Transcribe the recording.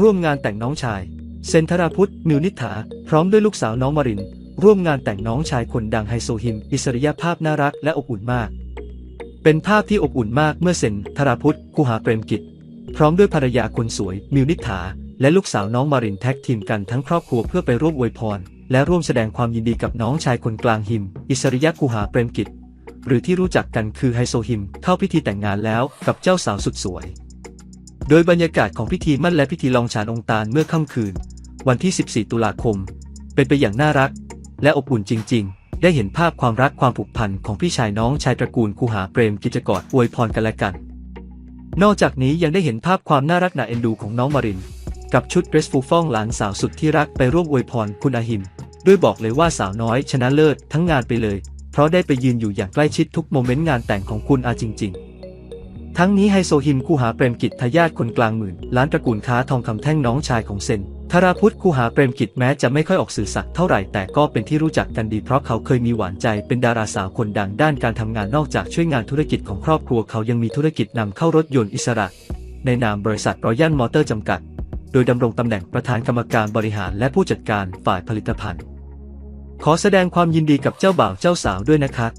ร่วมงานแต่งน้องชาย เซนธราพุทธมิวนิฐา พร้อมด้วยลูกสาวน้องมาริน ร่วมงานแต่งน้องชายคนดังไฮโซฮิม อิสริยภาพน่ารักและอบอุ่นมาก เป็นภาพที่อบอุ่นมากเมื่อเซนธราพุทธคูหาเปรมกิจ พร้อมด้วยภรรยาคนสวย มิวนิฐา และลูกสาวน้องมารินแท็กทีมกันทั้งครอบครัวเพื่อไปร่วมอวยพร และร่วมแสดงความยินดีกับน้องชายคนกลางฮิม อิสริยะคูหาเปรมกิจหรือที่รู้จักกันคือไฮโซฮิม เข้าพิธีแต่งงานแล้วกับเจ้าสาวสุดสวย โดยบรรยากาศของพิธีมั่นและพิธีลองฉานองตาลเมื่อค่ำคืน วันที่ 14 ตุลาคม เป็นไปอย่างน่ารัก และอบอุ่นจริง ๆ ได้เห็นภาพความรักความผูกพันของพี่ชายน้องชายตระกูลคูหาเปรมกิจกรอวยพรกันและกัน นอกจากนี้ยังได้เห็นภาพความน่ารักน่าเอ็นดูของน้องมาริน กับชุดเดรสฟูฟ่องหลานสาวสุดที่รักไปร่วมอวยพรคุณอาหิม ด้วยบอกเลยว่าสาวน้อยชนะเลิศทั้งงานไปเลย เพราะได้ไปยืนอยู่อย่างใกล้ชิดทุกโมเมนต์งานแต่งของคุณอาจริง ๆ ทั้งนี้ไฮโซฮิมคูหาเปรมกิจทายาทคนกลางหมื่น ล้านตระกูลค้าทองคำแท่งน้องชายของเซนธาราพุทธคูหาเปรมกิจแม้จะไม่ค่อยออกสื่อสักเท่าไหร่แต่ก็เป็นที่รู้จักกันดีเพราะเขาเคยมีหวานใจเป็นดาราสาวคนดังด้านการทำงานนอกจากช่วยงานธุรกิจของครอบครัวเขายังมีธุรกิจนำเข้ารถยนต์อิสระ ในนามบริษัทรอยัลมอเตอร์จำกัด โดยดำรงตำแหน่งประธานกรรมการบริหารและผู้จัดการฝ่ายผลิตภัณฑ์ ขอแสดงความยินดีกับเจ้าบ่าวเจ้าสาวด้วยนะครับ